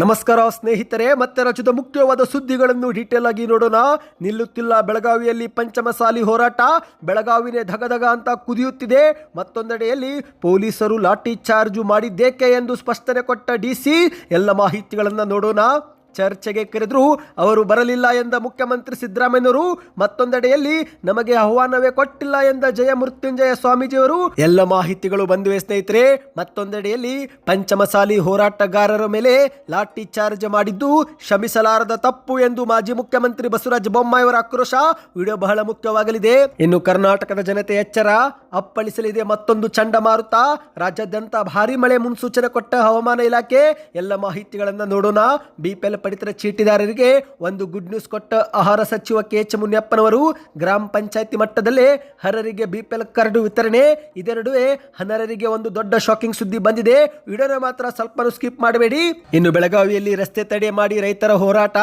ನಮಸ್ಕಾರ ಸ್ನೇಹಿತರೆ, ಮತ್ತೆ ರಾಜ್ಯದ ಮುಖ್ಯವಾದ ಸುದ್ದಿಗಳನ್ನು ಡೀಟೇಲ್ ಆಗಿ ನೋಡೋಣ. ನಿಲ್ಲುತ್ತಿಲ್ಲ ಬೆಳಗಾವಿಯಲ್ಲಿ ಪಂಚಮಸಾಲಿ ಹೋರಾಟ. ಬೆಳಗಾವಿನೇ ಧಗಧಗ ಅಂತ ಕುದಿಯುತ್ತಿದೆ. ಮತ್ತೊಂದೆಡೆಯಲ್ಲಿ ಪೊಲೀಸರು ಲಾಠಿ ಚಾರ್ಜ್ ಮಾಡಿದ್ದೇಕೆ ಎಂದು ಸ್ಪಷ್ಟನೆ ಕೊಟ್ಟ ಡಿಸಿ ಎಲ್ಲ ಮಾಹಿತಿಗಳನ್ನು ನೋಡೋಣ. ಚರ್ಚೆಗೆ ಕರೆದ್ರು. ಅವರು ಬರಲಿಲ್ಲ ಎಂದ ಮುಖ್ಯಮಂತ್ರಿ ಸಿದ್ದರಾಮಯ್ಯನವರು. ಮತ್ತೊಂದೆಡೆಯಲ್ಲಿ ನಮಗೆ ಆಹ್ವಾನವೇ ಕೊಟ್ಟಿಲ್ಲ ಎಂದ ಜಯ ಮೃತ್ಯುಂಜಯ ಸ್ವಾಮೀಜಿಯವರು. ಎಲ್ಲ ಮಾಹಿತಿಗಳು ಬಂದಿವೆ ಸ್ನೇಹಿತರೆ. ಮತ್ತೊಂದೆಡೆಯಲ್ಲಿ ಪಂಚಮಸಾಲಿ ಹೋರಾಟಗಾರರ ಮೇಲೆ ಲಾಠಿ ಚಾರ್ಜ್ ಮಾಡಿದ್ದು ಶ್ರಮಿಸಲಾರದ ತಪ್ಪು ಎಂದು ಮಾಜಿ ಮುಖ್ಯಮಂತ್ರಿ ಬಸವರಾಜ ಬೊಮ್ಮಾಯಿಯವರ ಆಕ್ರೋಶ. ವಿಡಿಯೋ ಬಹಳ ಮುಖ್ಯವಾಗಲಿದೆ. ಇನ್ನು ಕರ್ನಾಟಕದ ಜನತೆ ಎಚ್ಚರ. ಅಪ್ಪಳಿಸಲಿದೆ ಮತ್ತೊಂದು ಚಂಡಮಾರುತ ರಾಜ್ಯಾದ್ಯಂತ ಭಾರಿ ಮಳೆ ಮುನ್ಸೂಚನೆ ಕೊಟ್ಟ ಹವಾಮಾನ ಇಲಾಖೆ, ಎಲ್ಲ ಮಾಹಿತಿಗಳನ್ನು ನೋಡೋಣ. ಬಿಪಿಎಲ್ ಪಡಿತರ ಚೀಟಿದಾರರಿಗೆ ಒಂದು ಗುಡ್ ನ್ಯೂಸ್ ಕೊಟ್ಟ ಆಹಾರ ಸಚಿವ ಕೆ ಎಚ್ ಮುನಿಯಪ್ಪನವರು, ಗ್ರಾಮ ಪಂಚಾಯತಿ ಮಟ್ಟದಲ್ಲೇ ಹರರಿಗೆ ಬಿಪಿಎಲ್ ಕರಡು ವಿತರಣೆ. ಇದೇ ನಡುವೆ ಹನರರಿಗೆ ಒಂದು ದೊಡ್ಡ ಶಾಕಿಂಗ್ ಸುದ್ದಿ ಬಂದಿದೆ. ವಿಡಿಯೋನ ಮಾತ್ರ ಸ್ವಲ್ಪ ಸ್ಕಿಪ್ ಮಾಡಬೇಡಿ. ಇನ್ನು ಬೆಳಗಾವಿಯಲ್ಲಿ ರಸ್ತೆ ತಡೆ ಮಾಡಿ ರೈತರ ಹೋರಾಟ.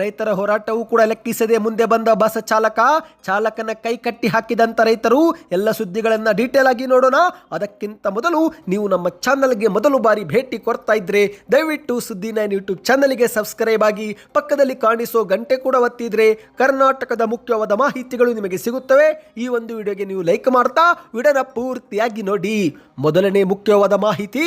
ರೈತರ ಹೋರಾಟವೂ ಕೂಡ ಲೆಕ್ಕಿಸದೆ ಮುಂದೆ ಬಂದ ಬಸ್ ಚಾಲಕ, ಚಾಲಕನ ಕೈ ಕಟ್ಟಿ ಹಾಕಿದಂತ ರೈತರು, ಎಲ್ಲ ಸುದ್ದಿಗಳನ್ನ ಡೀಟೇಲ್ ಆಗಿ ನೋಡೋಣ. ಅದಕ್ಕಿಂತ ಮೊದಲು ನೀವು ನಮ್ಮ ಚಾನಲ್ಗೆ ಮೊದಲು ಬಾರಿ ಭೇಟಿ ಕೊಡ್ತಾ ಇದ್ರೆ, ದಯವಿಟ್ಟು ಸುದ್ದಿ ನೈನ್ ಯೂಟ್ಯೂಬ್ ಚಾನಲ್ಗೆ ಸಬ್ಸ್ಕ್ರೈಬ್ ಆಗಿ ಪಕ್ಕದಲ್ಲಿ ಕಾಣಿಸೋ ಗಂಟೆ ಕೂಡ ಒತ್ತಿದ್ರೆ ಕರ್ನಾಟಕದ ಮುಖ್ಯವಾದ ಮಾಹಿತಿಗಳು ನಿಮಗೆ ಸಿಗುತ್ತವೆ. ಈ ಒಂದು ವಿಡಿಯೋಗೆ ನೀವು ಲೈಕ್ ಮಾಡ್ತಾ ವಿಡಿಯೋನ ಪೂರ್ತಿಯಾಗಿ ನೋಡಿ. ಮೊದಲನೇ ಮುಖ್ಯವಾದ ಮಾಹಿತಿ,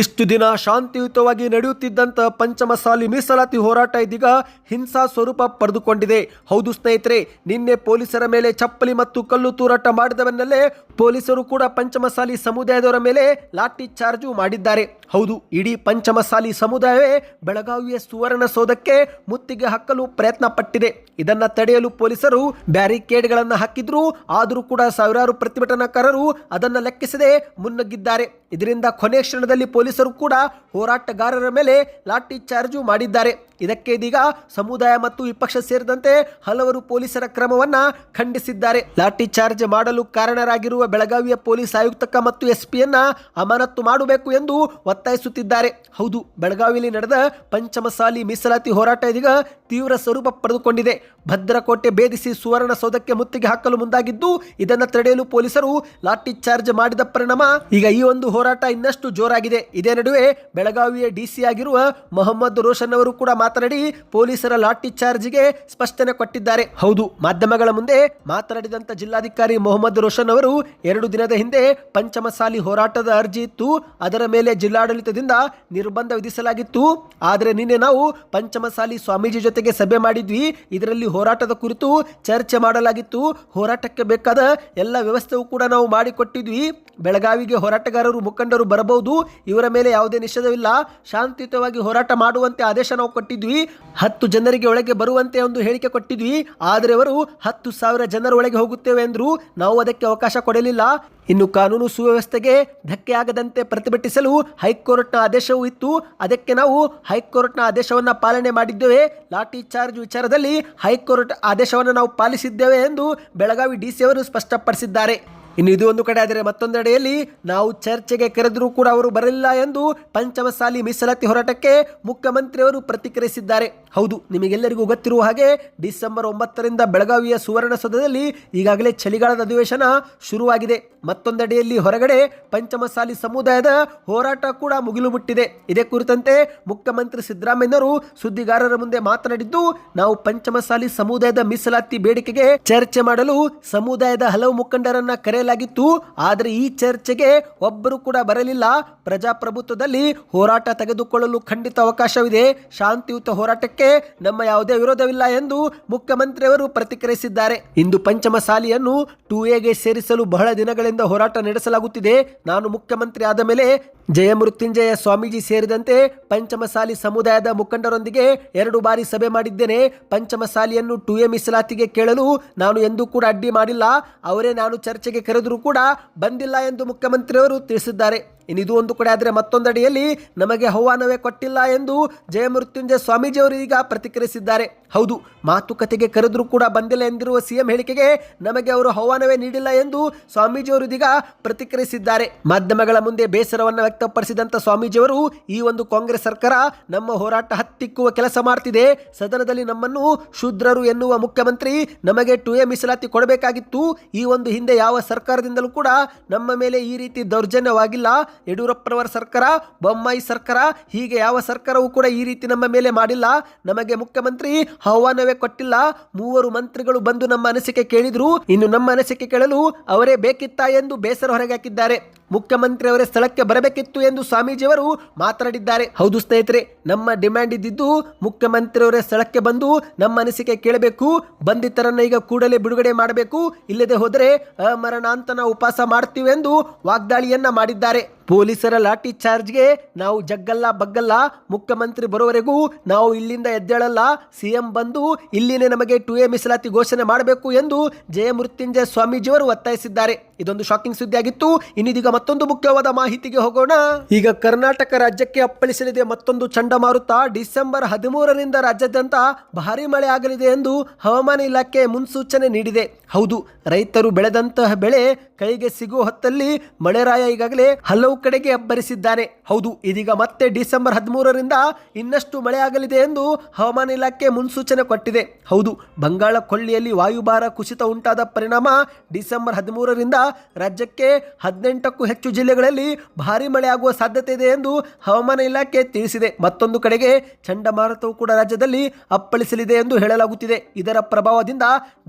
ಇಷ್ಟು ದಿನ ಶಾಂತಿಯುತವಾಗಿ ನಡೆಯುತ್ತಿದ್ದಂತಹ ಪಂಚಮಸಾಲಿ ಮೀಸಲಾತಿ ಹೋರಾಟ ಇದೀಗ ಹಿಂಸಾ ಸ್ವರೂಪ ಪಡೆದುಕೊಂಡಿದೆ. ಹೌದು ಸ್ನೇಹಿತರೆ, ನಿನ್ನೆ ಪೊಲೀಸರ ಮೇಲೆ ಚಪ್ಪಲಿ ಮತ್ತು ಕಲ್ಲು ತೂರಾಟ ಮಾಡಿದವನ್ನಲ್ಲೇ ಪೊಲೀಸರು ಕೂಡ ಪಂಚಮಸಾಲಿ ಸಮುದಾಯದವರ ಮೇಲೆ ಲಾಠಿ ಚಾರ್ಜು ಮಾಡಿದ್ದಾರೆ. ಹೌದು, ಇಡೀ ಪಂಚಮಸಾಲಿ ಸಮುದಾಯವೇ ಬೆಳಗಾವಿಯ ಸುವರ್ಣಸೌಧಕ್ಕೆ ಮುತ್ತಿಗೆ ಹಾಕಲು ಪ್ರಯತ್ನ ಪಟ್ಟಿದೆ ಇದನ್ನ ತಡೆಯಲು ಪೊಲೀಸರು ಬ್ಯಾರಿಕೇಡ್ಗಳನ್ನು ಹಾಕಿದ್ರು. ಆದರೂ ಕೂಡ ಸಾವಿರಾರು ಪ್ರತಿಭಟನಾಕಾರರು ಅದನ್ನು ಲೆಕ್ಕಿಸದೆ ಮುನ್ನುಗ್ಗಿದ್ದಾರೆ. ಇದರಿಂದ ಕೊನೆ ಕ್ಷಣದಲ್ಲಿ ಪೊಲೀಸರು ಕೂಡ ಹೋರಾಟಗಾರರ ಮೇಲೆ ಲಾಠಿ ಚಾರ್ಜು ಮಾಡಿದ್ದಾರೆ. ಇದಕ್ಕೆ ಇದೀಗ ಸಮುದಾಯ ಮತ್ತು ವಿಪಕ್ಷ ಸೇರಿದಂತೆ ಹಲವರು ಪೊಲೀಸರ ಕ್ರಮವನ್ನ ಖಂಡಿಸಿದ್ದಾರೆ. ಲಾಠಿ ಚಾರ್ಜ್ ಮಾಡಲು ಕಾರಣರಾಗಿರುವ ಬೆಳಗಾವಿಯ ಪೊಲೀಸ್ ಆಯುಕ್ತಕ ಮತ್ತು ಎಸ್ಪಿಯನ್ನ ಅಮಾನತ್ತು ಮಾಡಬೇಕು ಎಂದು ಒತ್ತಾಯಿಸುತ್ತಿದ್ದಾರೆ. ಹೌದು, ಬೆಳಗಾವಿಯಲ್ಲಿ ನಡೆದ ಪಂಚಮಸಾಲಿ ಮೀಸಲಾತಿ ಹೋರಾಟ ಇದೀಗ ತೀವ್ರ ಸ್ವರೂಪ ಪಡೆದುಕೊಂಡಿದೆ. ಭದ್ರಕೋಟೆ ಭೇದಿಸಿ ಸುವರ್ಣಸೌಧಕ್ಕೆ ಮುತ್ತಿಗೆ ಹಾಕಲು ಮುಂದಾಗಿದ್ದು, ಇದನ್ನು ತಡೆಯಲು ಪೊಲೀಸರು ಲಾಠಿ ಚಾರ್ಜ್ ಮಾಡಿದ ಪರಿಣಾಮ ಈಗ ಈ ಒಂದು ಹೋರಾಟ ಇನ್ನಷ್ಟು ಜೋರಾಗಿದೆ. ಇದೇ ನಡುವೆ ಬೆಳಗಾವಿಯ ಡಿಸಿ ಆಗಿರುವ ಮೊಹಮ್ಮದ್ ರೋಷನ್ ಅವರು ಕೂಡ ಮಾತನಾಡಿ, ಪೊಲೀಸರ ಲಾಠಿ ಚಾರ್ಜ್ಗೆ ಸ್ಪಷ್ಟನೆ ಕೊಟ್ಟಿದ್ದಾರೆ. ಹೌದು, ಮಾಧ್ಯಮಗಳ ಮುಂದೆ ಮಾತನಾಡಿದಂತ ಜಿಲ್ಲಾಧಿಕಾರಿ ಮೊಹಮ್ಮದ್ ರೋಷನ್ ಅವರು ಎರಡು ದಿನದ ಹಿಂದೆ ಪಂಚಮಸಾಲಿ ಹೋರಾಟದ ಅರ್ಜಿ ಇತ್ತು. ಅದರ ಮೇಲೆ ಜಿಲ್ಲಾಡಳಿತದಿಂದ ನಿರ್ಬಂಧ ವಿಧಿಸಲಾಗಿತ್ತು. ಆದರೆ ನಿನ್ನೆ ನಾವು ಪಂಚಮಸಾಲಿ ಸ್ವಾಮೀಜಿ ಜೊತೆಗೆ ಸಭೆ ಮಾಡಿದ್ವಿ. ಇದರಲ್ಲಿ ಹೋರಾಟದ ಕುರಿತು ಚರ್ಚೆ ಮಾಡಲಾಗಿತ್ತು. ಹೋರಾಟಕ್ಕೆ ಬೇಕಾದ ಎಲ್ಲ ವ್ಯವಸ್ಥೆಯೂ ಕೂಡ ನಾವು ಮಾಡಿಕೊಟ್ಟಿದ್ವಿ. ಬೆಳಗಾವಿಗೆ ಹೋರಾಟಗಾರರು, ಮುಖಂಡರು ಬರಬಹುದು. ಇವರ ಮೇಲೆ ಯಾವುದೇ ನಿಷೇಧವಿಲ್ಲ. ಶಾಂತಿಯುತವಾಗಿ ಹೋರಾಟ ಮಾಡುವಂತೆ ಆದೇಶ ನಾವು ಕೊಟ್ಟಿದ್ವಿ. ಹತ್ತು ಜನರಿಗೆ ಒಳಗೆ ಬರುವಂತೆ ಒಂದು ಹೇಳಿಕೆ ಕೊಟ್ಟಿದ್ವಿ. ಆದರೆ ಅವರು ಹತ್ತು ಸಾವಿರ ಜನರ ಒಳಗೆ ಹೋಗುತ್ತೇವೆ ಎಂದರು. ನಾವು ಅದಕ್ಕೆ ಅವಕಾಶ ಕೊಡಲಿಲ್ಲ. ಇನ್ನು ಕಾನೂನು ಸುವ್ಯವಸ್ಥೆಗೆ ಧಕ್ಕೆ ಆಗದಂತೆ ಪ್ರತಿಭಟಿಸಲು ಹೈಕೋರ್ಟ್ನ ಆದೇಶವೂ ಇತ್ತು. ಅದಕ್ಕೆ ನಾವು ಹೈಕೋರ್ಟ್ನ ಆದೇಶವನ್ನು ಪಾಲನೆ ಮಾಡಿದ್ದೇವೆ. ಲಾಠಿ ಚಾರ್ಜ್ ವಿಚಾರದಲ್ಲಿ ಹೈಕೋರ್ಟ್ ಆದೇಶವನ್ನು ನಾವು ಪಾಲಿಸಿದ್ದೇವೆ ಎಂದು ಬೆಳಗಾವಿ ಡಿಸಿ ಅವರು ಸ್ಪಷ್ಟಪಡಿಸಿದ್ದಾರೆ. ಇನ್ನು ಇದು ಒಂದು ಕಡೆ ಆದರೆ ಮತ್ತೊಂದೆಡೆಯಲ್ಲಿ ನಾವು ಚರ್ಚೆಗೆ ಕರೆದರೂ ಕೂಡ ಅವರು ಬರಲಿಲ್ಲ ಎಂದು ಪಂಚಮಸಾಲಿ ಮೀಸಲಾತಿ ಹೋರಾಟಕ್ಕೆ ಮುಖ್ಯಮಂತ್ರಿಯವರು ಪ್ರತಿಕ್ರಿಯಿಸಿದ್ದಾರೆ. ಹೌದು, ನಿಮಗೆಲ್ಲರಿಗೂ ಗೊತ್ತಿರುವ ಹಾಗೆ ಡಿಸೆಂಬರ್ ಒಂಬತ್ತರಿಂದ ಬೆಳಗಾವಿಯ ಸುವರ್ಣಸೌಧದಲ್ಲಿ ಈಗಾಗಲೇ ಚಳಿಗಾಲದ ಅಧಿವೇಶನ ಶುರುವಾಗಿದೆ. ಮತ್ತೊಂದೆಡೆಯಲ್ಲಿ ಹೊರಗಡೆ ಪಂಚಮಸಾಲಿ ಸಮುದಾಯದ ಹೋರಾಟ ಕೂಡ ಮುಗಿಲು ಮುಟ್ಟಿದೆ ಇದೇ ಕುರಿತಂತೆ ಮುಖ್ಯಮಂತ್ರಿ ಸಿದ್ದರಾಮಯ್ಯನವರು ಸುದ್ದಿಗಾರರ ಮುಂದೆ ಮಾತನಾಡಿದ್ದು, ನಾವು ಪಂಚಮಸಾಲಿ ಸಮುದಾಯದ ಮೀಸಲಾತಿ ಬೇಡಿಕೆಗೆ ಚರ್ಚೆ ಮಾಡಲು ಸಮುದಾಯದ ಹಲವು ಮುಖಂಡರನ್ನ ಕರೆಯಲಾಗಿತ್ತು ಆದರೆ ಈ ಚರ್ಚೆಗೆ ಒಬ್ಬರು ಕೂಡ ಬರಲಿಲ್ಲ. ಪ್ರಜಾಪ್ರಭುತ್ವದಲ್ಲಿ ಹೋರಾಟ ತೆಗೆದುಕೊಳ್ಳಲು ಖಂಡಿತ ಅವಕಾಶವಿದೆ. ಶಾಂತಿಯುತ ಹೋರಾಟಕ್ಕೆ ನಮ್ಮ ಯಾವುದೇ ವಿರೋಧವಿಲ್ಲ ಎಂದು ಮುಖ್ಯಮಂತ್ರಿಯವರು ಪ್ರತಿಕ್ರಿಯಿಸಿದ್ದಾರೆ. ಇಂದು ಪಂಚಮ ಸಾಲಿಯನ್ನು ಟೂ ಎಗೆ ಸೇರಿಸಲು ಬಹಳ ದಿನಗಳಿಂದ ಹೋರಾಟ ನಡೆಸಲಾಗುತ್ತಿದೆ. ನಾನು ಮುಖ್ಯಮಂತ್ರಿ ಆದ ಮೇಲೆ ಜಯಮೃತ್ಯುಂಜಯ ಸ್ವಾಮೀಜಿ ಸೇರಿದಂತೆ ಪಂಚಮಸಾಲಿ ಸಮುದಾಯದ ಮುಖಂಡರೊಂದಿಗೆ ಎರಡು ಬಾರಿ ಸಭೆ ಮಾಡಿದ್ದೇನೆ. ಪಂಚಮಸಾಲಿಯನ್ನು ಟು ಎ ಮೀಸಲಾತಿಗೆ ಕೇಳಲು ನಾನು ಎಂದೂ ಕೂಡ ಅಡ್ಡಿ ಮಾಡಿಲ್ಲ. ಅವರೇ ನಾನು ಚರ್ಚೆಗೆ ಕರೆದರೂ ಕೂಡ ಬಂದಿಲ್ಲ ಎಂದು ಮುಖ್ಯಮಂತ್ರಿಯವರು ತಿಳಿಸಿದ್ದಾರೆ. ಇನ್ನಿದು ಒಂದು ಕಡೆ ಆದರೆ ಮತ್ತೊಂದಡಿಯಲ್ಲಿ ನಮಗೆ ಹವಾನವೇ ಕೊಟ್ಟಿಲ್ಲ ಎಂದು ಜಯಮೃತ್ಯುಂಜಯ ಸ್ವಾಮೀಜಿಯವರು ಈಗ ಪ್ರತಿಕ್ರಿಯಿಸಿದ್ದಾರೆ. ಹೌದು, ಮಾತುಕತೆಗೆ ಕರೆದರೂ ಕೂಡ ಬಂದಿಲ್ಲ ಎಂದಿರುವ ಸಿಎಂ ಹೇಳಿಕೆಗೆ ನಮಗೆ ಅವರು ಹವಾನವೇ ನೀಡಿಲ್ಲ ಎಂದು ಸ್ವಾಮೀಜಿಯವರು ಇದೀಗ ಪ್ರತಿಕ್ರಿಯಿಸಿದ್ದಾರೆ. ಮಾಧ್ಯಮಗಳ ಮುಂದೆ ಬೇಸರವನ್ನು ವ್ಯಕ್ತಪಡಿಸಿದಂಥ ಸ್ವಾಮೀಜಿಯವರು, ಈ ಒಂದು ಕಾಂಗ್ರೆಸ್ ಸರ್ಕಾರ ನಮ್ಮ ಹೋರಾಟ ಹತ್ತಿಕ್ಕುವ ಕೆಲಸ ಮಾಡ್ತಿದೆ. ಸದನದಲ್ಲಿ ನಮ್ಮನ್ನು ಶೂದ್ರರು ಎನ್ನುವ ಮುಖ್ಯಮಂತ್ರಿ ನಮಗೆ ಟು ಎ ಮೀಸಲಾತಿ ಕೊಡಬೇಕಾಗಿತ್ತು. ಈ ಒಂದು ಹಿಂದೆ ಯಾವ ಸರ್ಕಾರದಿಂದಲೂ ಕೂಡ ನಮ್ಮ ಮೇಲೆ ಈ ರೀತಿ ದೌರ್ಜನ್ಯವಾಗಿಲ್ಲ. ಯಡಿಯೂರಪ್ಪನವರ ಸರ್ಕಾರ, ಬೊಮ್ಮಾಯಿ ಸರ್ಕಾರ, ಹೀಗೆ ಯಾವ ಸರ್ಕಾರವೂ ಕೂಡ ಈ ರೀತಿ ನಮ್ಮ ಮೇಲೆ ಮಾಡಿಲ್ಲ. ನಮಗೆ ಮುಖ್ಯಮಂತ್ರಿ ಆಹ್ವಾನವೇ ಕೊಟ್ಟಿಲ್ಲ. ಮೂವರು ಮಂತ್ರಿಗಳು ಬಂದು ನಮ್ಮ ಅನಿಸಿಕೆ ಕೇಳಿದ್ರು. ಇನ್ನು ನಮ್ಮ ಅನಿಸಿಕೆ ಕೇಳಲು ಅವರೇ ಬೇಕಿತ್ತಾ ಎಂದು ಬೇಸರ ಹೊರಗಾಕಿದ್ದಾರೆ ಮುಖ್ಯಮಂತ್ರಿ ಅವರೇ ಸ್ಥಳಕ್ಕೆ ಬರಬೇಕಿತ್ತು ಎಂದು ಸ್ವಾಮೀಜಿಯವರು ಮಾತನಾಡಿದ್ದಾರೆ. ಹೌದು ಸ್ನೇಹಿತರೆ, ನಮ್ಮ ಡಿಮ್ಯಾಂಡ್ ಇದ್ದಿದ್ದು ಮುಖ್ಯಮಂತ್ರಿಯವರೇ ಸ್ಥಳಕ್ಕೆ ಬಂದು ನಮ್ಮ ಅನಿಸಿಕೆ ಕೇಳಬೇಕು, ಬಂಧಿತರನ್ನ ಈಗ ಕೂಡಲೇ ಬಿಡುಗಡೆ ಮಾಡಬೇಕು, ಇಲ್ಲದೆ ಹೋದರೆ ಅಮರಣಾಂತನ ಉಪವಾಸ ಮಾಡ್ತೀವಿ ಎಂದು ವಾಗ್ದಾಳಿಯನ್ನ ಮಾಡಿದ್ದಾರೆ. ಪೊಲೀಸರ ಲಾಠಿ ಚಾರ್ಜ್ಗೆ ನಾವು ಜಗ್ಗಲ್ಲ ಬಗ್ಗಲ್ಲ, ಮುಖ್ಯಮಂತ್ರಿ ಬರುವವರೆಗೂ ನಾವು ಇಲ್ಲಿಂದ ಎದ್ದೇಳಲ್ಲ, ಸಿಎಂ ಬಂದು ಇಲ್ಲಿನೇ ನಮಗೆ ಟು ಎ ಮೀಸಲಾತಿ ಘೋಷಣೆ ಮಾಡಬೇಕು ಎಂದು ಜಯಮೃತ್ಯುಂಜಯ ಸ್ವಾಮೀಜಿಯವರು ಒತ್ತಾಯಿಸಿದ್ದಾರೆ. ಇದೊಂದು ಶಾಕಿಂಗ್ ಸುದ್ದಿಯಾಗಿತ್ತು. ಇನ್ನಿದೀಗ ಮತ್ತೊಂದು ಮುಖ್ಯವಾದ ಮಾಹಿತಿಗೆ ಹೋಗೋಣ. ಈಗ ಕರ್ನಾಟಕ ರಾಜ್ಯಕ್ಕೆ ಅಪ್ಪಳಿಸಲಿದೆ ಮತ್ತೊಂದು ಚಂಡಮಾರುತ. ಡಿಸೆಂಬರ್ ಹದಿಮೂರರಿಂದ ರಾಜ್ಯಾದ್ಯಂತ ಭಾರಿ ಮಳೆ ಆಗಲಿದೆ ಎಂದು ಹವಾಮಾನ ಇಲಾಖೆ ಮುನ್ಸೂಚನೆ ನೀಡಿದೆ. ಹೌದು, ರೈತರು ಬೆಳೆದಂತಹ ಬೆಳೆ ಕೈಗೆ ಸಿಗುವ ಹೊತ್ತಲ್ಲಿ ಮಳೆರಾಯ ಈಗಾಗಲೇ ಹಲವು ಕಡೆಗೆ ಅಬ್ಬರಿಸಿದ್ದಾನೆ ಹೌದು, ಇದೀಗ ಮತ್ತೆ ಡಿಸೆಂಬರ್ ಹದಿಮೂರರಿಂದ ಇನ್ನಷ್ಟು ಮಳೆಯಾಗಲಿದೆ ಎಂದು ಹವಾಮಾನ ಇಲಾಖೆ ಮುನ್ಸೂಚನೆ ಕೊಟ್ಟಿದೆ. ಹೌದು, ಬಂಗಾಳ ಕೊಳ್ಳಿಯಲ್ಲಿ ವಾಯುಭಾರ ಕುಸಿತ ಉಂಟಾದ ಪರಿಣಾಮ ಡಿಸೆಂಬರ್ ಹದಿಮೂರರಿಂದ ರಾಜ್ಯಕ್ಕೆ ಹದಿನೆಂಟಕ್ಕೂ ಹೆಚ್ಚು ಜಿಲ್ಲೆಗಳಲ್ಲಿ ಭಾರಿ ಮಳೆ ಆಗುವ ಸಾಧ್ಯತೆ ಇದೆ ಎಂದು ಹವಾಮಾನ ಇಲಾಖೆ ತಿಳಿಸಿದೆ. ಮತ್ತೊಂದು ಕಡೆಗೆ ಚಂಡಮಾರುತವು ಕೂಡ ರಾಜ್ಯದಲ್ಲಿ ಅಪ್ಪಳಿಸಲಿದೆ ಎಂದು ಹೇಳಲಾಗುತ್ತಿದೆ. ಇದರ ಪ್ರಭಾವದಿಂದ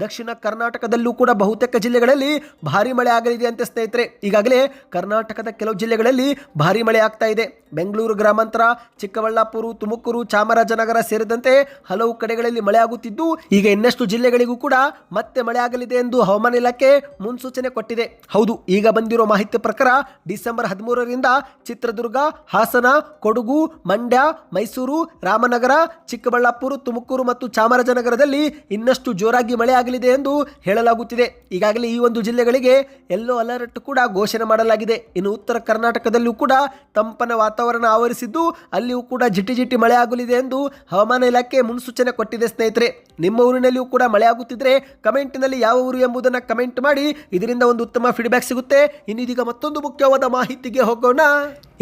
ದಕ್ಷಿಣ ಕರ್ನಾಟಕದಲ್ಲೂ ಕೂಡ ಬಹುತೇಕ ಜಿಲ್ಲೆಗಳಲ್ಲಿ ಭಾರಿ ಮಳೆ ಆಗಲಿದೆ ಅಂತ ಸ್ನೇಹಿತರೆ. ಈಗಾಗಲೇ ಕರ್ನಾಟಕದ ಕೆಲವು ಜಿಲ್ಲೆಗಳಲ್ಲಿ ಭಾರಿ ಮಳೆ ಆಗ್ತಾ ಇದೆ. ಬೆಂಗಳೂರು ಗ್ರಾಮಾಂತರ, ಚಿಕ್ಕಬಳ್ಳಾಪುರ, ತುಮಕೂರು, ಚಾಮರಾಜನಗರ ಸೇರಿದಂತೆ ಹಲವು ಕಡೆಗಳಲ್ಲಿ ಮಳೆ ಆಗುತ್ತಿದ್ದು, ಈಗ ಇನ್ನಷ್ಟು ಜಿಲ್ಲೆಗಳಿಗೂ ಕೂಡ ಮತ್ತೆ ಮಳೆ ಆಗಲಿದೆ ಎಂದು ಹವಾಮಾನ ಇಲಾಖೆ ಮುನ್ಸೂಚನೆ ಕೊಟ್ಟಿದೆ. ಹೌದು, ಈಗ ಬಂದಿರೋ ಮಾಹಿತಿ ಪ್ರಕಾರ ಡಿಸೆಂಬರ್ ಹದಿಮೂರರಿಂದ ಚಿತ್ರದುರ್ಗ, ಹಾಸನ, ಕೊಡಗು, ಮಂಡ್ಯ, ಮೈಸೂರು, ರಾಮನಗರ, ಚಿಕ್ಕಬಳ್ಳಾಪುರ, ತುಮಕೂರು ಮತ್ತು ಚಾಮರಾಜನಗರದಲ್ಲಿ ಇನ್ನಷ್ಟು ಜೋರಾಗಿ ಮಳೆ ಆಗಲಿದೆ ಎಂದು ಹೇಳಲಾಗುತ್ತಿದೆ. ಈಗಾಗಲೇ ಈ ಒಂದು ಜಿಲ್ಲೆಗಳಿಗೆ ಯೆಲ್ಲೋ ಅಲರ್ಟ್ ಕೂಡ ಘೋಷಣೆ ಮಾಡಲಾಗಿದೆ. ಇನ್ನು ಉತ್ತರ ಕರ್ನಾಟಕದಲ್ಲೂ ಕೂಡ ತಂಪನ ವಾತಾವರಣ ಆವರಿಸಿದ್ದು, ಅಲ್ಲಿಯೂ ಕೂಡ ಜಿಟಿ ಜಿಟಿ ಮಳೆ ಆಗಲಿದೆ ಎಂದು ಹವಾಮಾನ ಇಲಾಖೆ ಮುನ್ಸೂಚನೆ ಕೊಟ್ಟಿದೆ ಸ್ನೇಹಿತರೆ. ನಿಮ್ಮ ಊರಿನಲ್ಲಿಯೂ ಕೂಡ ಮಳೆ ಆಗುತ್ತಿದ್ರೆ ಕಮೆಂಟ್ನಲ್ಲಿ ಯಾವ ಊರು ಎಂಬುದನ್ನು ಕಮೆಂಟ್ ಮಾಡಿ. ಇದರಿಂದ ಒಂದು ಉತ್ತಮ ಫೀಡ್ಬ್ಯಾಕ್ ಸಿಗುತ್ತೆ. ಇನ್ನಿದೀಗ ಮತ್ತೊಂದು ಮುಖ್ಯವಾದ ಮಾಹಿತಿಗೆ ಹೋಗೋಣ.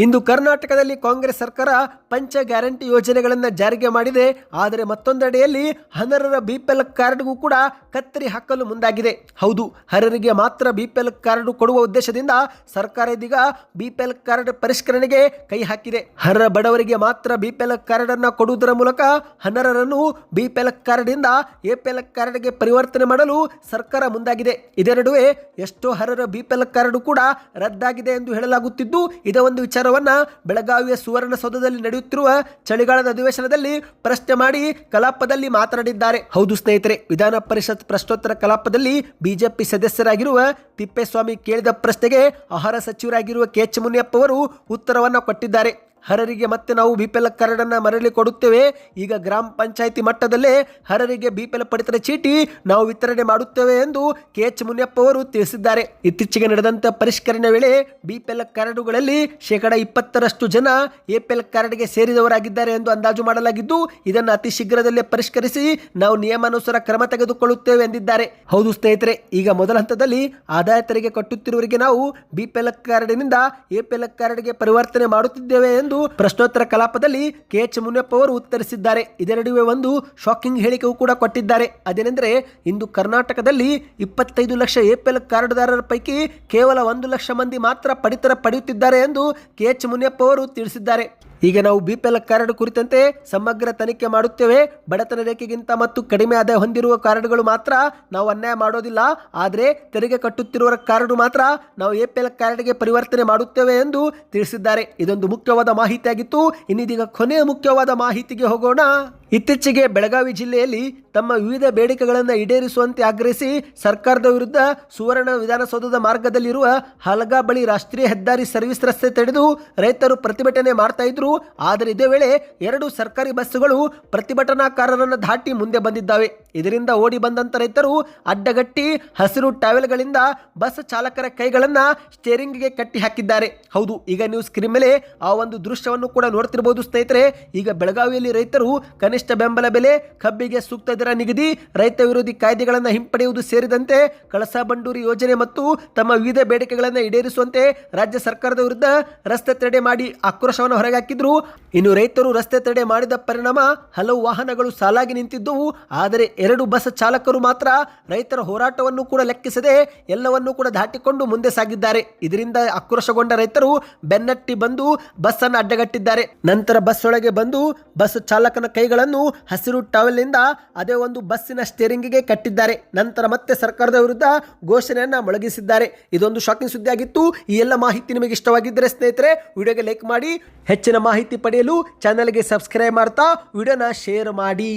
ಇಂದು ಕರ್ನಾಟಕದಲ್ಲಿ ಕಾಂಗ್ರೆಸ್ ಸರ್ಕಾರ ಪಂಚ ಗ್ಯಾರಂಟಿ ಯೋಜನೆಗಳನ್ನು ಜಾರಿಗೆ ಮಾಡಿದೆ, ಆದರೆ ಮತ್ತೊಂದೆಡೆಯಲ್ಲಿ ಹನರರ ಬಿಪಿಎಲ್ ಕಾರ್ಡ್ಗೂ ಕೂಡ ಕತ್ತರಿ ಹಾಕಲು ಮುಂದಾಗಿದೆ. ಹೌದು, ಹರರಿಗೆ ಮಾತ್ರ ಬಿಪಿಎಲ್ ಕಾರ್ಡ್ ಕೊಡುವ ಉದ್ದೇಶದಿಂದ ಸರ್ಕಾರ ಇದೀಗ ಬಿಪಿಎಲ್ ಕಾರ್ಡ್ ಪರಿಷ್ಕರಣೆಗೆ ಕೈ ಹಾಕಿದೆ. ಹರರ ಬಡವರಿಗೆ ಮಾತ್ರ ಬಿಪಿಎಲ್ ಕಾರ್ಡ್ ಅನ್ನ ಕೊಡುವುದರ ಮೂಲಕ ಅನರ್ಹರನ್ನು ಬಿಪಿಎಲ್ ಕಾರ್ಡ್ ಇಂದ ಎಪಿಎಲ್ ಕಾರ್ಡ್ಗೆ ಪರಿವರ್ತನೆ ಮಾಡಲು ಸರ್ಕಾರ ಮುಂದಾಗಿದೆ. ಇದರ ನಡುವೆ ಎಷ್ಟೋ ಅರ್ಹರ ಬಿಪಿಎಲ್ ಕಾರ್ಡ್ ಕೂಡ ರದ್ದಾಗಿದೆ ಎಂದು ಹೇಳಲಾಗುತ್ತಿದ್ದು, ಇದೇ ಒಂದು ವಿಚಾರವನ್ನ ಬೆಳಗಾವಿಯ ಸುವರ್ಣಸೌಧದಲ್ಲಿ ನಡೆಯುತ್ತಿರುವ ಚಳಿಗಾಲದ ಅಧಿವೇಶನದಲ್ಲಿ ಪ್ರಶ್ನೆ ಮಾಡಿ ಕಲಾಪದಲ್ಲಿ ಮಾತನಾಡಿದ್ದಾರೆ. ಹೌದು ಸ್ನೇಹಿತರೆ, ವಿಧಾನ ಪರಿಷತ್ ಪ್ರಶ್ನೋತ್ತರ ಕಲಾಪದಲ್ಲಿ ಬಿಜೆಪಿ ಸದಸ್ಯರಾಗಿರುವ ತಿಪ್ಪೇಸ್ವಾಮಿ ಕೇಳಿದ ಪ್ರಶ್ನೆಗೆ ಆಹಾರ ಸಚಿವರಾಗಿರುವ ಕೆ ಎಚ್ ಮುನಿಯಪ್ಪ ಅವರು ಉತ್ತರವನ್ನು ಕೊಟ್ಟಿದ್ದಾರೆ. ಹರರಿಗೆ ಮತ್ತೆ ನಾವು ಬಿ ಪಿ ಎಲ್ ಕಾರ್ಡನ್ನು ಮರಳಿ ಕೊಡುತ್ತೇವೆ. ಈಗ ಗ್ರಾಮ ಪಂಚಾಯಿತಿ ಮಟ್ಟದಲ್ಲೇ ಹರರಿಗೆ ಬಿ ಪಿ ಎಲ್ ಪಡಿತರ ಚೀಟಿ ನಾವು ವಿತರಣೆ ಮಾಡುತ್ತೇವೆ ಎಂದು ಕೆ ಎಚ್ ಮುನಿಯಪ್ಪ ಅವರು ತಿಳಿಸಿದ್ದಾರೆ. ಇತ್ತೀಚೆಗೆ ನಡೆದಂತಹ ಪರಿಷ್ಕರಣೆ ವೇಳೆ ಬಿ ಪಿ ಎಲ್ ಕಾರ್ಡುಗಳಲ್ಲಿ ಶೇಕಡ ಇಪ್ಪತ್ತರಷ್ಟು ಜನ ಎ ಪಿ ಎಲ್ ಕಾರ್ಡ್ಗೆ ಸೇರಿದವರಾಗಿದ್ದಾರೆ ಎಂದು ಅಂದಾಜು ಮಾಡಲಾಗಿದ್ದು, ಇದನ್ನು ಅತಿ ಶೀಘ್ರದಲ್ಲೇ ಪರಿಷ್ಕರಿಸಿ ನಾವು ನಿಯಮಾನುಸಾರ ಕ್ರಮ ತೆಗೆದುಕೊಳ್ಳುತ್ತೇವೆ ಎಂದಿದ್ದಾರೆ. ಹೌದು ಸ್ನೇಹಿತರೆ, ಈಗ ಮೊದಲ ಹಂತದಲ್ಲಿ ಆದಾಯ ತೆರಿಗೆ ಕಟ್ಟುತ್ತಿರುವವರಿಗೆ ನಾವು ಬಿ ಪಿ ಎಲ್ ಕಾರ್ಡ್ನಿಂದ ಎ ಕಾರ್ಡಿನಿಂದ ಎಪಿಎಲ್ ಕಾರ್ಡ್ಗೆ ಪರಿವರ್ತನೆ ಮಾಡುತ್ತಿದ್ದೇವೆ ಎಂದು ಪ್ರಶ್ನೋತ್ತರ ಕಲಾಪದಲ್ಲಿ ಕೆ ಎಚ್ ಮುನಿಯಪ್ಪ ಅವರು ಉತ್ತರಿಸಿದ್ದಾರೆ. ಇದರ ನಡುವೆ ಒಂದು ಶಾಕಿಂಗ್ ಹೇಳಿಕೆಯೂ ಕೂಡ ಕೊಟ್ಟಿದ್ದಾರೆ. ಅದೇನೆಂದರೆ, ಇಂದು ಕರ್ನಾಟಕದಲ್ಲಿ ಇಪ್ಪತ್ತೈದು ಲಕ್ಷ ಎಪಿಎಲ್ ಕಾರ್ಡ್ದಾರರ ಪೈಕಿ ಕೇವಲ ಒಂದು ಲಕ್ಷ ಮಂದಿ ಮಾತ್ರ ಪಡಿತರ ಪಡೆಯುತ್ತಿದ್ದಾರೆ ಎಂದು ಕೆ ಎಚ್ ಮುನಿಯಪ್ಪ ಅವರು ತಿಳಿಸಿದ್ದಾರೆ. ಈಗ ನಾವು ಬಿ ಪಿ ಎಲ್ ಕಾರ್ಡ್ ಕುರಿತಂತೆ ಸಮಗ್ರ ತನಿಖೆ ಮಾಡುತ್ತೇವೆ. ಬಡತನ ರೇಖೆಗಿಂತ ಮತ್ತು ಕಡಿಮೆ ಆದಾಯ ಹೊಂದಿರುವ ಕಾರ್ಡ್ಗಳು ಮಾತ್ರ ನಾವು ಅನ್ಯಾಯ ಮಾಡೋದಿಲ್ಲ. ಆದರೆ ತೆರಿಗೆ ಕಟ್ಟುತ್ತಿರುವ ಕಾರ್ಡ್ ಮಾತ್ರ ನಾವು ಎ ಪಿ ಎಲ್ ಕಾರ್ಡ್ಗೆ ಪರಿವರ್ತನೆ ಮಾಡುತ್ತೇವೆ ಎಂದು ತಿಳಿಸಿದ್ದಾರೆ. ಇದೊಂದು ಮುಖ್ಯವಾದ ಮಾಹಿತಿಯಾಗಿತ್ತು. ಇನ್ನಿದೀಗ ಕೊನೆಯ ಮುಖ್ಯವಾದ ಮಾಹಿತಿಗೆ ಹೋಗೋಣ. ಇತ್ತೀಚೆಗೆ ಬೆಳಗಾವಿ ಜಿಲ್ಲೆಯಲ್ಲಿ ತಮ್ಮ ವಿವಿಧ ಬೇಡಿಕೆಗಳನ್ನು ಈಡೇರಿಸುವಂತೆ ಆಗ್ರಹಿಸಿ ಸರ್ಕಾರದ ವಿರುದ್ಧ ಸುವರ್ಣ ವಿಧಾನಸೌಧದ ಮಾರ್ಗದಲ್ಲಿರುವ ಹಲಗಾ ಬಳಿ ರಾಷ್ಟ್ರೀಯ ಹೆದ್ದಾರಿ ಸರ್ವಿಸ್ ರಸ್ತೆ ತಡೆದು ರೈತರು ಪ್ರತಿಭಟನೆ ಮಾಡ್ತಾ ಇದ್ರು. ಆದರೆ ಇದೇ ವೇಳೆ ಎರಡು ಸರ್ಕಾರಿ ಬಸ್ಸುಗಳು ಪ್ರತಿಭಟನಾಕಾರರನ್ನು ದಾಟಿ ಮುಂದೆ ಬಂದಿದ್ದಾವೆ. ಇದರಿಂದ ಓಡಿ ಬಂದಂಥ ರೈತರು ಅಡ್ಡಗಟ್ಟಿ ಹಸಿರು ಟಾವೆಲ್ಗಳಿಂದ ಬಸ್ ಚಾಲಕರ ಕೈಗಳನ್ನು ಸ್ಟೇರಿಂಗ್ಗೆ ಕಟ್ಟಿ ಹಾಕಿದ್ದಾರೆ. ಹೌದು, ಈಗ ನೀವು ಸ್ಕ್ರೀನ್ ಮೇಲೆ ಆ ಒಂದು ದೃಶ್ಯವನ್ನು ಕೂಡ ನೋಡ್ತಿರಬಹುದು ಸ್ನೇಹಿತರೆ. ಈಗ ಬೆಳಗಾವಿಯಲ್ಲಿ ರೈತರು ಕನಿಷ್ಠ ಬೆಂಬಲ ಬೆಲೆ, ಕಬ್ಬಿಗೆ ಸೂಕ್ತ ದರ ನಿಗದಿ, ರೈತ ವಿರೋಧಿ ಕಾಯ್ದೆಗಳನ್ನು ಹಿಂಪಡೆಯುವುದು ಸೇರಿದಂತೆ ಕಳಸಾ ಬಂಡೂರಿ ಯೋಜನೆ ಮತ್ತು ತಮ್ಮ ವಿವಿಧ ಬೇಡಿಕೆಗಳನ್ನು ಈಡೇರಿಸುವಂತೆ ರಾಜ್ಯ ಸರ್ಕಾರದ ವಿರುದ್ಧ ರಸ್ತೆ ತಡೆ ಮಾಡಿ ಆಕ್ರೋಶವನ್ನು ಹೊರಗಾಕಿದ್ರು. ಇನ್ನು ರೈತರು ರಸ್ತೆ ತಡೆ ಮಾಡಿದ ಪರಿಣಾಮ ಹಲವು ವಾಹನಗಳು ಸಾಲಾಗಿ ನಿಂತಿದ್ದವು. ಆದರೆ ಎರಡು ಬಸ್ ಚಾಲಕರು ಮಾತ್ರ ರೈತರ ಹೋರಾಟವನ್ನು ಕೂಡ ಲೆಕ್ಕಿಸದೆ ಎಲ್ಲವನ್ನೂ ಕೂಡ ದಾಟಿಕೊಂಡು ಮುಂದೆ ಸಾಗಿದ್ದಾರೆ. ಇದರಿಂದ ಆಕ್ರೋಶಗೊಂಡ ರೈತರು ಬೆನ್ನಟ್ಟಿ ಬಂದು ಬಸ್ ಅನ್ನು ಅಡ್ಡಗಟ್ಟಿದ್ದಾರೆ. ನಂತರ ಬಸ್ ಒಳಗೆ ಬಂದು ಬಸ್ ಚಾಲಕನ ಕೈಗಳನ್ನು ಹಸಿರು ಟವೆಲ್ನಿಂದ ಅದೇ ಒಂದು ಬಸ್ಸಿನ ಸ್ಟೇರಿಂಗಿಗೆ ಕಟ್ಟಿದ್ದಾರೆ. ನಂತರ ಮತ್ತೆ ಸರ್ಕಾರದ ವಿರುದ್ಧ ಘೋಷಣೆಯನ್ನ ಮೊಳಗಿಸಿದ್ದಾರೆ. ಇದೊಂದು ಶಾಕಿಂಗ್ ಸುದ್ದಿ ಆಗಿತ್ತು ಈ ಎಲ್ಲ ಮಾಹಿತಿ ನಿಮಗೆ ಇಷ್ಟವಾಗಿದ್ದರೆ ಸ್ನೇಹಿತರೆ, ವಿಡಿಯೋಗೆ ಲೈಕ್ ಮಾಡಿ, ಹೆಚ್ಚಿನ ಮಾಹಿತಿ ಪಡೆಯಲು ಚಾನಲ್ಗೆ ಸಬ್ಸ್ಕ್ರೈಬ್ ಮಾಡ್ತಾ, ವಿಡಿಯೋನ ಶೇರ್ ಮಾಡಿ.